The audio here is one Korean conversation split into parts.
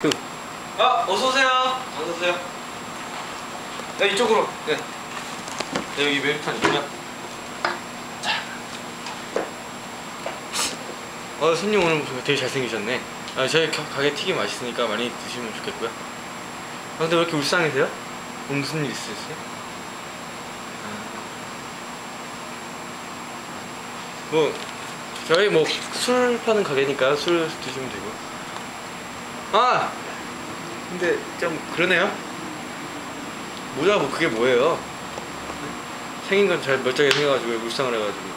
그, 아, 어서 오세요. 어서 오세요. 네, 이쪽으로. 네. 네, 여기 메뉴판 있고요. 자. 어, 손님 오늘 되게 잘생기셨네. 아, 저희 가- 가게 튀김 맛있으니까 많이 드시면 좋겠고요. 아, 근데 왜 이렇게 울상이세요? 무슨 일 있으셨어요? 아. 뭐 저희 뭐 술 파는 가게니까 술 드시면 되고. 아 근데 좀 그러네요. 모자 뭐 그게 뭐예요? 생긴 건 잘 멀쩡하게 생겨가지고 울상을 해가지고.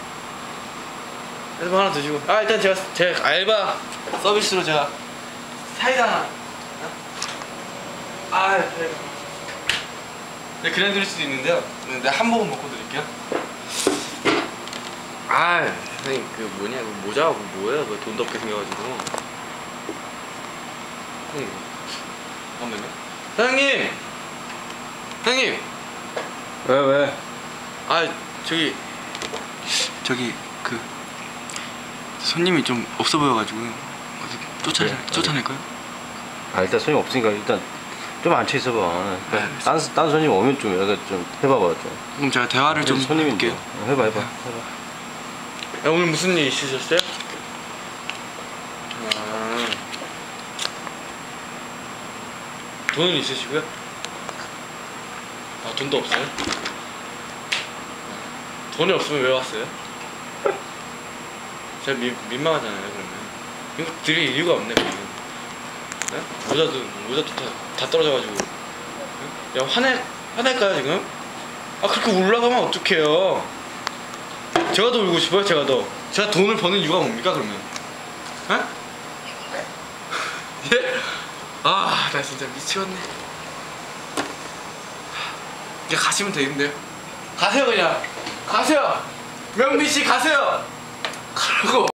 그래서 뭐 하나 드시고. 아 일단 제가 제 알바 서비스로 제가 사이다 하나. 어? 아 네. 네 그냥 드릴 수도 있는데요. 네, 네, 한 모금 먹고 드릴게요. 아 선생님 그 뭐냐 그 모자가 그 뭐예요? 그 돈도 없게 생겨가지고. 응. 잠깐만요. 사장님! 사장님! 왜, 왜? 아, 저기, 저기, 그, 손님이 좀 없어 보여가지고, 어디 쫓아내, 그래? 쫓아낼까요? 아, 일단 손님 없으니까 일단 좀 앉혀 있어봐. 네, 딴, 딴 손님 오면 좀 이렇게 좀 해봐봐, 좀. 그럼 제가 대화를 좀 손님인데. 어, 해봐, 해봐. 해봐. 야, 오늘 무슨 일 있으셨어요? 돈은 있으시고요? 아, 돈도 없어요? 돈이 없으면 왜 왔어요? 제가 민, 민망하잖아요, 그러면. 이거 드릴 이유가 없네, 그러면. 네? 모자도, 모자도 다, 다 떨어져가지고. 네? 야, 화내, 화낼까요, 지금? 아, 그렇게 올라가면 어떡해요? 제가 더 울고 싶어요, 제가 더. 제가 돈을 버는 이유가 뭡니까, 그러면? 에? 예? 아, 나 진짜 미치겠네. 이제 가시면 되는데요. 가세요, 그냥. 가세요. 명민 씨, 가세요. 가라고.